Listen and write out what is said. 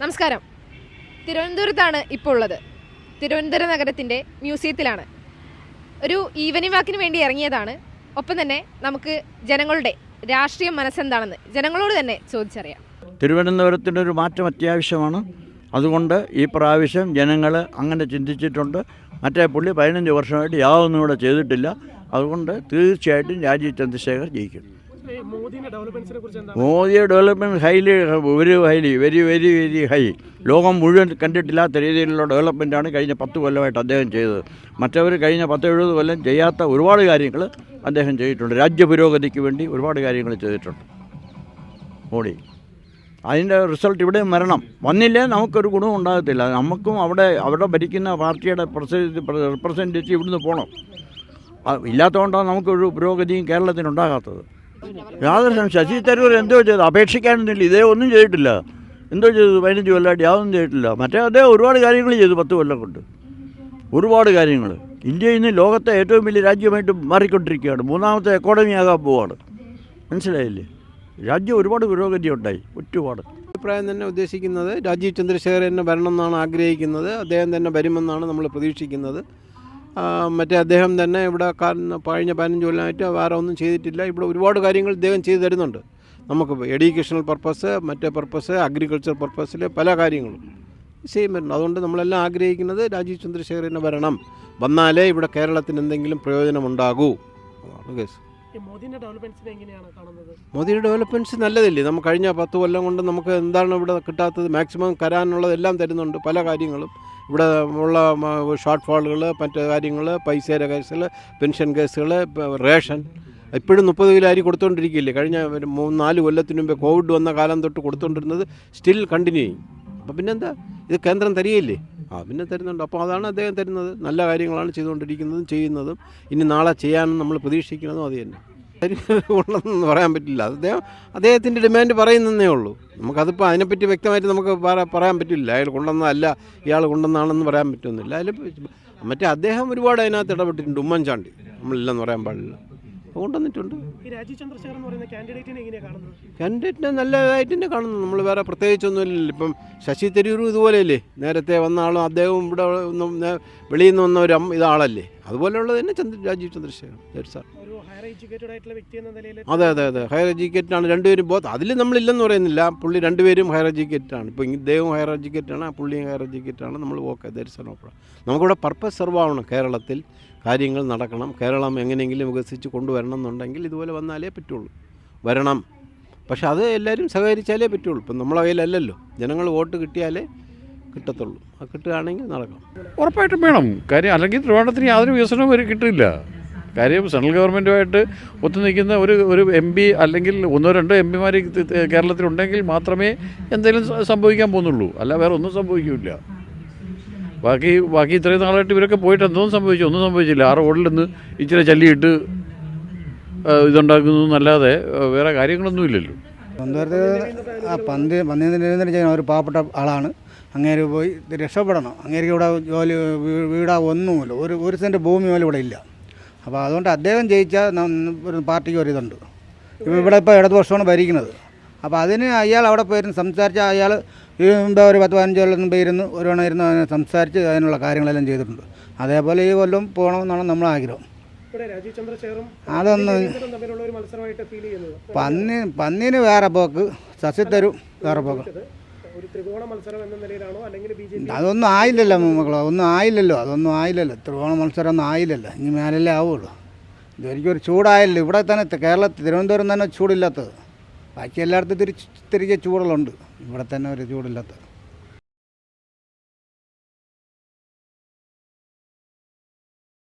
നമസ്കാരം. തിരുവനന്തപുരത്താണ് ഇപ്പോൾ ഉള്ളത് തിരുവനന്തപുരം നഗരത്തിന്റെ മ്യൂസിയത്തിലാണ്. ഒരു ഈവനിംഗ് വാക്കിന് വേണ്ടി ഇറങ്ങിയതാണ്. ഒപ്പം തന്നെ നമുക്ക് ജനങ്ങളുടെ രാഷ്ട്രീയ മനസ്സെന്താണെന്ന് ജനങ്ങളോട് തന്നെ ചോദിച്ചറിയാം. തിരുവനന്തപുരത്തിനൊരു മാറ്റം അത്യാവശ്യമാണ്. അതുകൊണ്ട് ഈ പ്രാവശ്യം ജനങ്ങൾ അങ്ങനെ ചിന്തിച്ചിട്ടുണ്ട്. മറ്റേ പുള്ളി പതിനഞ്ച് വർഷമായിട്ട് യാതൊന്നും ഇവിടെ ചെയ്തിട്ടില്ല. അതുകൊണ്ട് തീർച്ചയായിട്ടും രാജീവ് ചന്ദ്രശേഖർ ജയിക്കും. മോദിയുടെ development highly very highly very very very high ലോകം മുഴുവൻ കണ്ടിട്ടില്ലാത്ത രീതിയിലുള്ള ഡെവലപ്മെന്റാണ് കഴിഞ്ഞ പത്ത് കൊല്ലമായിട്ട് അദ്ദേഹം ചെയ്തത്. മറ്റവർ കഴിഞ്ഞ പത്ത് എഴുപത് കൊല്ലം ചെയ്യാത്ത ഒരുപാട് കാര്യങ്ങൾ അദ്ദേഹം ചെയ്തിട്ടുണ്ട്. രാജ്യ പുരോഗതിക്ക് വേണ്ടി ഒരുപാട് കാര്യങ്ങൾ ചെയ്തിട്ടുണ്ട്. മോഡി അതിന്റെ റിസൾട്ട് ഇവിടെ വരണം. വന്നില്ലേ നമുക്കൊരു ഗുണവും ഉണ്ടാകത്തില്ല. നമുക്കും അവിടെ അവിടെ ഭരിക്കുന്ന പാർട്ടിയുടെ റിപ്രസെന്റേറ്റീവ് ഇവിടുന്ന് പോകണം ഇല്ലാത്തതുകൊണ്ടാണ് നമുക്കൊരു പുരോഗതിയും കേരളത്തിന് ഉണ്ടാകാത്തത് യാതൊരു സംശയം ശശി തരൂർ എന്തോ ചെയ്തു? അപേക്ഷിക്കാനൊന്നുമില്ല. ഇതേ ഒന്നും ചെയ്തിട്ടില്ല. എന്തോ ചെയ്തു? പതിനഞ്ച് കൊല്ലമായിട്ട് യാതൊന്നും ചെയ്തിട്ടില്ല. മറ്റേ അദ്ദേഹം ഒരുപാട് കാര്യങ്ങൾ ചെയ്തു പത്ത് കൊല്ലം കൊണ്ട്. ഒരുപാട് കാര്യങ്ങൾ. ഇന്ത്യ ഇന്ന് ലോകത്തെ ഏറ്റവും വലിയ രാജ്യമായിട്ട് മാറിക്കൊണ്ടിരിക്കുകയാണ്. മൂന്നാമത്തെ എക്കോണമി ആകാൻ പോവാണ്. മനസ്സിലായില്ലേ? രാജ്യം ഒരുപാട് പുരോഗതി ഉണ്ടായി ഒരുപാട്. അഭിപ്രായം തന്നെ ഉദ്ദേശിക്കുന്നത് രാജീവ് ചന്ദ്രശേഖർ തന്നെ വരണം എന്നാണ് ആഗ്രഹിക്കുന്നത്. അദ്ദേഹം തന്നെ വരുമെന്നാണ് നമ്മൾ പ്രതീക്ഷിക്കുന്നത്. മറ്റേ അദ്ദേഹം തന്നെ ഇവിടെ കഴിഞ്ഞ പതിനഞ്ച് കൊല്ലമായിട്ട് വേറെ ഒന്നും ചെയ്തിട്ടില്ല. ഇവിടെ ഒരുപാട് കാര്യങ്ങൾ ഇദ്ദേഹം ചെയ്തു തരുന്നുണ്ട്. നമുക്ക് എഡ്യൂക്കേഷണൽ പർപ്പസ് മറ്റേ പർപ്പസ് അഗ്രികൾച്ചർ പർപ്പസിൽ പല കാര്യങ്ങളും. സെയിം വരുന്നു അതുകൊണ്ട് നമ്മളെല്ലാം ആഗ്രഹിക്കുന്നത് രാജീവ് ചന്ദ്രശേഖർ തന്നെ വരണം. വന്നാലേ ഇവിടെ കേരളത്തിന് എന്തെങ്കിലും പ്രയോജനമുണ്ടാകൂ. അതാണ് കേസ് മോദിയുടെ ഡെവലപ്മെന്റ്സ് നല്ലതല്ലേ? നമുക്ക് കഴിഞ്ഞ പത്ത് കൊല്ലം കൊണ്ട് നമുക്ക് എന്താണ് ഇവിടെ കിട്ടാത്തത്? മാക്സിമം കരാനുള്ളതെല്ലാം തരുന്നുണ്ട്. പല കാര്യങ്ങളും. ഇവിടെ ഉള്ള ഷോർട്ട് ഫാളുകൾ മറ്റു കാര്യങ്ങൾ പൈസയുടെ കേസുകൾ പെൻഷൻ കേസുകൾ റേഷൻ ഇപ്പോഴും മുപ്പത് കിലോ അരി കൊടുത്തുകൊണ്ടിരിക്കില്ലേ കഴിഞ്ഞ മൂന്ന് നാല് കൊല്ലത്തിന് മുമ്പേ കോവിഡ് വന്ന കാലം തൊട്ട് കൊടുത്തുകൊണ്ടിരുന്നത് സ്റ്റിൽ കണ്ടിന്യൂ ചെയ്യും. അപ്പം പിന്നെന്താ? ഇത് കേന്ദ്രം തരികയില്ലേ? ആ പിന്നെ തരുന്നുണ്ട്. അപ്പോൾ അതാണ് അദ്ദേഹം തരുന്നത്. നല്ല കാര്യങ്ങളാണ് ചെയ്തുകൊണ്ടിരിക്കുന്നതും ചെയ്യുന്നതും. ഇനി നാളെ ചെയ്യാനും നമ്മൾ പ്രതീക്ഷിക്കുന്നതും അത് തന്നെ. ഉള്ളതെന്ന് പറയാൻ പറ്റില്ല. അദ്ദേഹം അദ്ദേഹത്തിന്റെ ഡിമാൻഡ് പറയുന്നതേ ഉള്ളൂ. നമുക്കതിപ്പോൾ അതിനെപ്പറ്റി വ്യക്തമായിട്ട് നമുക്ക് പറയാൻ പറ്റില്ല. അയാൾ കൊണ്ടുവന്നതല്ല ഇയാൾ കൊണ്ടുവന്നാണെന്ന് പറയാൻ പറ്റുന്നില്ല അതിൽ മറ്റേ അദ്ദേഹം ഒരുപാട് അതിനകത്ത് ഇടപെട്ടിട്ടുണ്ട്. ഉമ്മൻചാണ്ടി. നമ്മളില്ലെന്ന് പറയാൻ പാടില്ല. കൊണ്ടുവന്നിട്ടുണ്ട്. കാൻഡിഡേറ്റിനെ നല്ലതായിട്ട് തന്നെ കാണുന്നു നമ്മൾ വേറെ പ്രത്യേകിച്ചൊന്നുമില്ലല്ലോ. ഇപ്പം ശശി തരൂരും ഇതുപോലെയല്ലേ? നേരത്തെ വന്ന ആളും അദ്ദേഹവും ഇവിടെ ഒന്നും വെളിയിൽ നിന്ന് വന്ന ഒരു ഇതാളല്ലേ അതുപോലെയുള്ളത് തന്നെ ചന്ദ്ര രാജീവ് ചന്ദ്രശേഖർ സാർ അതെ അതെ അതെ. ഹയർ എഡ്യൂക്കേറ്റഡ് ആണ് രണ്ടുപേരും. ബോത്ത് അതിൽ നമ്മളില്ലെന്ന് പറയുന്നില്ല. പുള്ളി രണ്ടുപേരും ഹയർ എഡ്യൂക്കേറ്റഡ് ആണ്. ഇപ്പോൾ ഇദ്ദേഹവും ഹയർ എഡ്യൂക്കേറ്റഡ് ആണ്. പുള്ളിയും ഹയർ എഡ്യൂക്കേറ്റഡ് ആണ്. നമ്മൾ ഓക്കെ പ്രോബ്ലം നമുക്കിവിടെ പർപ്പസ് സെർവ് ആവണം കേരളത്തിൽ. കാര്യങ്ങൾ നടക്കണം. കേരളം എങ്ങനെയെങ്കിലും വികസിച്ച് കൊണ്ടുവരണം എന്നുണ്ടെങ്കിൽ ഇതുപോലെ വന്നാലേ പറ്റുള്ളൂ. വരണം. പക്ഷെ അത് എല്ലാവരും സഹകരിച്ചാലേ പറ്റുള്ളൂ. ഇപ്പം നമ്മളെ കയ്യിലല്ലല്ലോ. ജനങ്ങൾ വോട്ട് കിട്ടിയാലേ കിട്ടത്തുള്ളൂ. അത് കിട്ടുകയാണെങ്കിൽ നടക്കാം. ഉറപ്പായിട്ടും വേണം. കാര്യം അല്ലെങ്കിൽ ത്രിവാണ്ടത്തിന് യാതൊരു വികസനവും ഒരു കിട്ടില്ല കാര്യം സെൻട്രൽ ഗവൺമെന്റുമായിട്ട് ഒത്തുനിൽക്കുന്ന ഒരു ഒരു എം പി അല്ലെങ്കിൽ ഒന്നോ രണ്ടോ എം പിമാർ കേരളത്തിലുണ്ടെങ്കിൽ മാത്രമേ എന്തെങ്കിലും സംഭവിക്കാൻ പോകുന്നുള്ളൂ. അല്ല വേറെ ഒന്നും സംഭവിക്കില്ല. ബാക്കി ബാക്കി ഇത്രയും നാളായിട്ട് ഇവരൊക്കെ പോയിട്ട് എന്തോന്നും സംഭവിച്ചു ഒന്നും സംഭവിച്ചില്ല. ആ റോഡിൽ നിന്ന് ഇച്ചിരി ചല്ലിയിട്ട് ഇതുണ്ടാക്കുന്നു എന്നല്ലാതെ വേറെ കാര്യങ്ങളൊന്നും ഇല്ലല്ലോ. ആ പന്തി പന്തി നിരന്തരം ചെയ്യുന്ന ഒരു പാവപ്പെട്ട ആളാണ്. അങ്ങേര് പോയി രക്ഷപ്പെടണം. അങ്ങേർക്ക് ഇവിടെ ജോലി വീടാ ഒന്നുമില്ല ഒരു ഒരു സെന്റ് ഭൂമി പോലും ഇവിടെ ഇല്ല. അപ്പോൾ അതുകൊണ്ട് അദ്ദേഹം ജയിച്ചാൽ ഒരു പാർട്ടിക്ക് ഒരു ഇതുണ്ട്. ഇവിടെ ഇപ്പോൾ ഇടതുപക്ഷമാണ് ഭരിക്കുന്നത്. അപ്പോൾ അതിന് അയാൾ അവിടെ പോയിരുന്നു. സംസാരിച്ച അയാൾ എന്താ ഒരു പത്ത് പതിനഞ്ച് കൊല്ലം മുമ്പ് ഇരുന്ന് ഒരു തവണ ഇരുന്ന് അതിനെ സംസാരിച്ച് അതിനുള്ള കാര്യങ്ങളെല്ലാം ചെയ്തിട്ടുണ്ട്. അതേപോലെ ഈ കൊല്ലം പോകണമെന്നാണ് നമ്മൾ ആഗ്രഹം. അതൊന്നും പന്നി പന്നീന് വേറെ പോക്ക് ശശി വേറെ പോക്ക്. അതൊന്നും ആയില്ലല്ലോ മക്കളെ ഒന്നും ആയില്ലല്ലോ അതൊന്നും ആയില്ലല്ലോ. ത്രികോണ മത്സരം ഒന്നും ആയില്ലല്ലോ. ഇനി മേലല്ലേ ആവുള്ളൂ. ഇതൊരിക്കും ഒരു ചൂടായല്ലോ. ഇവിടെ തന്നെ കേരളത്തിൽ തിരുവനന്തപുരം തന്നെ ചൂടില്ലാത്തത്. ബാക്കി എല്ലായിടത്തും തിരിച്ച് തിരികെ ചൂടലുണ്ട് ഇവിടെ തന്നെ ഒരു ചൂടില്ലാത്തത്